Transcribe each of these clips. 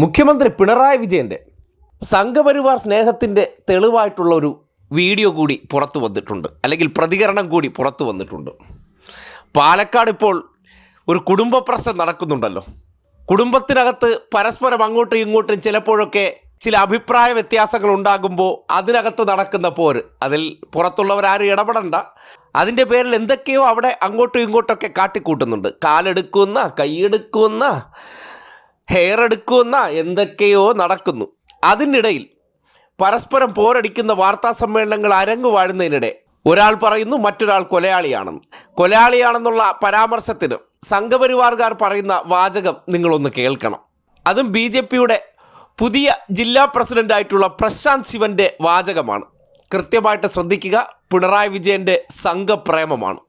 മുഖ്യമന്ത്രി പിണറായി വിജയന്റെ സംഘപരിവാർ സ്നേഹത്തിന്റെ തെളിവായിട്ടുള്ള ഒരു വീഡിയോ കൂടി പുറത്തു വന്നിട്ടുണ്ട്. അല്ലെങ്കിൽ പ്രതികരണം കൂടി പുറത്തു വന്നിട്ടുണ്ട്. പാലക്കാട് ഇപ്പോൾ ഒരു കുടുംബ പ്രശ്നം നടക്കുന്നുണ്ടല്ലോ. കുടുംബത്തിനകത്ത് പരസ്പരം അങ്ങോട്ടും ഇങ്ങോട്ടും ചിലപ്പോഴൊക്കെ ചില അഭിപ്രായ വ്യത്യാസങ്ങൾ ഉണ്ടാകുമ്പോൾ അതിനകത്ത് നടക്കുന്ന പോര്. അതിൽ പുറത്തുള്ളവരാരും ഇടപെടണ്ട. അതിന്റെ പേരിൽ എന്തൊക്കെയോ അവിടെ അങ്ങോട്ടും ഇങ്ങോട്ടൊക്കെ കാട്ടിക്കൂട്ടുന്നുണ്ട്. കാലെടുക്കുന്ന കൈയെടുക്കുന്ന ഹെയർ എടുക്കുന്ന എന്തൊക്കെയോ നടക്കുന്നു. അതിനിടയിൽ പരസ്പരം പോരടിക്കുന്ന വാർത്താ സമ്മേളനങ്ങൾ അരങ്ങു വാഴുന്നതിനിടെ ഒരാൾ പറയുന്നു മറ്റൊരാൾ കൊലയാളിയാണെന്ന്. കൊലയാളിയാണെന്നുള്ള പരാമർശത്തിന് സംഘപരിവാർകാർ പറയുന്ന വാചകം നിങ്ങളൊന്ന് കേൾക്കണം. അതും ബി ജെ പിയുടെ പുതിയ ജില്ലാ പ്രസിഡന്റായിട്ടുള്ള പ്രശാന്ത് ശിവന്റെ വാചകമാണ്. കൃത്യമായിട്ട് ശ്രദ്ധിക്കുക പിണറായി വിജയന്റെ സംഘപ്രേമമാണ്.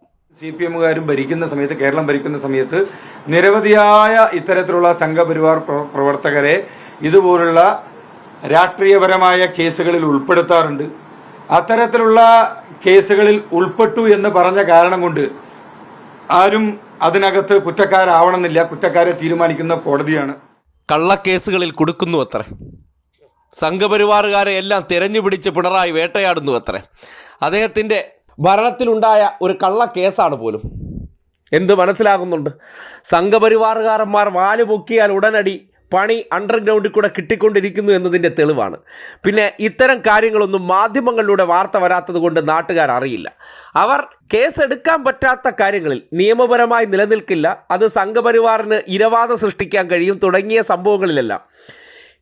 സി പി എമ്മുകാരും ഭരിക്കുന്ന സമയത്ത് കേരളം ഭരിക്കുന്ന സമയത്ത് നിരവധിയായ ഇത്തരത്തിലുള്ള സംഘപരിവാർ പ്രവർത്തകരെ ഇതുപോലുള്ള രാഷ്ട്രീയപരമായ കേസുകളിൽ ഉൾപ്പെടുത്താറുണ്ട്. അത്തരത്തിലുള്ള കേസുകളിൽ ഉൾപ്പെട്ടു എന്ന് പറഞ്ഞ കാരണം കൊണ്ട് ആരും അതിനകത്ത് കുറ്റക്കാരാവണമെന്നില്ല. കുറ്റക്കാരെ തീരുമാനിക്കുന്ന കോടതിയാണ്. കള്ളക്കേസുകളിൽ കൊടുക്കുന്നു അത്രേ. സംഘപരിവാറുകാരെ എല്ലാം തിരഞ്ഞു പിടിച്ച് പിണറായി വേട്ടയാടുന്നു അത്രേ. അദ്ദേഹത്തിന്റെ ഭരണത്തിലുണ്ടായ ഒരു കള്ള കേസാണ് പോലും. എന്ത് മനസ്സിലാകുന്നുണ്ട്? സംഘപരിവാറുകാരന്മാർ വാൽ പൊക്കിയാൽ ഉടനടി പണി അണ്ടർഗ്രൗണ്ടിൽ കൂടെ കിട്ടിക്കൊണ്ടിരിക്കുന്നു എന്നതിന്റെ തെളിവാണ്. പിന്നെ ഇത്തരം കാര്യങ്ങളൊന്നും മാധ്യമങ്ങളിലൂടെ വാർത്ത വരാത്തത് കൊണ്ട് നാട്ടുകാർ അറിയില്ല. അവർ കേസെടുക്കാൻ പറ്റാത്ത കാര്യങ്ങളിൽ നിയമപരമായി നിലനിൽക്കില്ല. അത് സംഘപരിവാറിന് ഇരവാദം സൃഷ്ടിക്കാൻ കഴിയും. തുടങ്ങിയ സംഭവങ്ങളിലെല്ലാം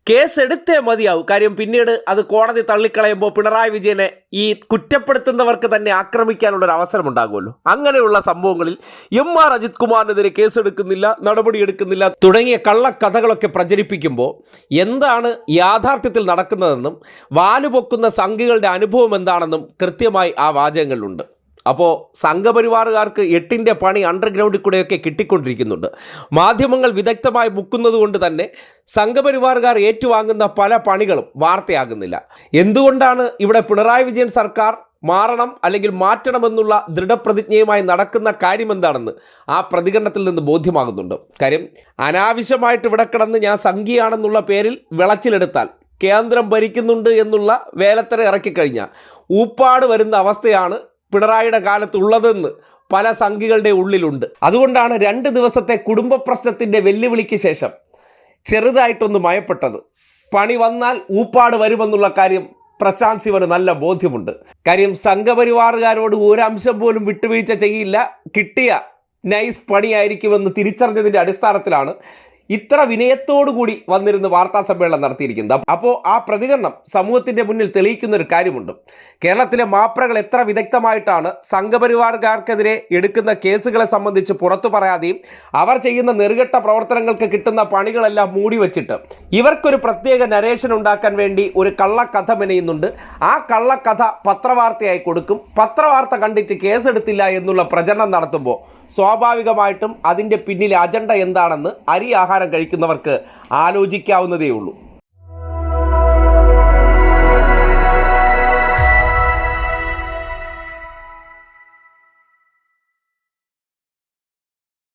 കേസ് എടുത്തേ മതിയാവും. കാര്യം പിന്നീട് അത് കോടതി തള്ളിക്കളയുമ്പോൾ പിണറായി വിജയനെ ഈ കുറ്റപ്പെടുത്തുന്നവർക്ക് തന്നെ ആക്രമിക്കാനുള്ള ഒരു അവസരം ഉണ്ടാകുമല്ലോ. അങ്ങനെയുള്ള സംഭവങ്ങളിൽ എം ആർ അജിത് കുമാറിനെതിരെ കേസെടുക്കുന്നില്ല നടപടിയെടുക്കുന്നില്ല തുടങ്ങിയ കള്ളക്കഥകളൊക്കെ പ്രചരിപ്പിക്കുമ്പോൾ എന്താണ് യാഥാർത്ഥ്യത്തിൽ നടക്കുന്നതെന്നും വാലുപൊക്കുന്ന സംഘികളുടെ അനുഭവം എന്താണെന്നും കൃത്യമായി ആ വാചകങ്ങളിലുണ്ട്. അപ്പോൾ സംഘപരിവാറുകാർക്ക് എട്ടിന്റെ പണി അണ്ടർഗ്രൗണ്ടിൽ കൂടെയൊക്കെ കിട്ടിക്കൊണ്ടിരിക്കുന്നുണ്ട്. മാധ്യമങ്ങൾ വിദഗ്ധമായി മുക്കുന്നത് കൊണ്ട് തന്നെ സംഘപരിവാറുകാർ ഏറ്റുവാങ്ങുന്ന പല പണികളും വാർത്തയാകുന്നില്ല. എന്തുകൊണ്ടാണ് ഇവിടെ പിണറായി വിജയൻ സർക്കാർ മാറണം അല്ലെങ്കിൽ മാറ്റണമെന്നുള്ള ദൃഢപ്രതിജ്ഞയുമായി നടക്കുന്ന കാര്യം എന്താണെന്ന് ആ പ്രതികരണത്തിൽ നിന്ന് ബോധ്യമാകുന്നുണ്ട്. കാര്യം അനാവശ്യമായിട്ട് ഇവിടെ കിടന്ന് ഞാൻ സംഘിയാണെന്നുള്ള പേരിൽ വിളച്ചിലെടുത്താൽ കേന്ദ്രം ഭരിക്കുന്നുണ്ട് എന്നുള്ള വേലത്തര ഇറക്കിക്കഴിഞ്ഞാൽ ഊപ്പാട് വരുന്ന അവസ്ഥയാണ് പിണറായിയുടെ കാലത്ത് ഉള്ളതെന്ന് പല സംഘികളുടെ ഉള്ളിലുണ്ട്. അതുകൊണ്ടാണ് രണ്ട് ദിവസത്തെ കുടുംബ പ്രശ്നത്തിന്റെ വെല്ലുവിളിക്ക് ശേഷം ചെറുതായിട്ടൊന്ന് മയപ്പെട്ടത്. പണി വന്നാൽ ഊപ്പാട് വരുമെന്നുള്ള കാര്യം പ്രശാന്ത് ശിവന് നല്ല ബോധ്യമുണ്ട്. കാര്യം സംഘപരിവാറുകാരോട് ഒരംശം പോലും വിട്ടുവീഴ്ച ചെയ്യില്ല. കിട്ടിയ നൈസ് പണിയായിരിക്കുമെന്ന് തിരിച്ചറിഞ്ഞതിന്റെ അടിസ്ഥാനത്തിലാണ് ഇത്ര വിനയത്തോടുകൂടി വന്നിരുന്ന് വാർത്താ സമ്മേളനം നടത്തിയിരിക്കുന്നത്. അപ്പോൾ ആ പ്രതികരണം സമൂഹത്തിന്റെ മുന്നിൽ തെളിയിക്കുന്ന ഒരു കാര്യമുണ്ട്. കേരളത്തിലെ മാപ്രകൾ എത്ര വിദഗ്ധമായിട്ടാണ് സംഘപരിവാറുകാർക്കെതിരെ എടുക്കുന്ന കേസുകളെ സംബന്ധിച്ച് പുറത്തു പറയാതെയും അവർ ചെയ്യുന്ന നെറുകെട്ട പ്രവർത്തനങ്ങൾക്ക് കിട്ടുന്ന പണികളെല്ലാം മൂടി വച്ചിട്ട് ഇവർക്കൊരു പ്രത്യേക നരേഷൻ ഉണ്ടാക്കാൻ വേണ്ടി ഒരു കള്ളക്കഥ മെനയുന്നുണ്ട്. ആ കള്ളക്കഥ പത്രവാർത്തയായി കൊടുക്കും. പത്രവാർത്ത കണ്ടിട്ട് കേസെടുത്തില്ല എന്നുള്ള പ്രചരണം നടത്തുമ്പോൾ സ്വാഭാവികമായിട്ടും അതിന്റെ പിന്നിലെ അജണ്ട എന്താണെന്ന് അരി ആഹാരം കഴിക്കുന്നവർക്ക് ആലോചിക്കാവുന്നതേ ഉള്ളൂ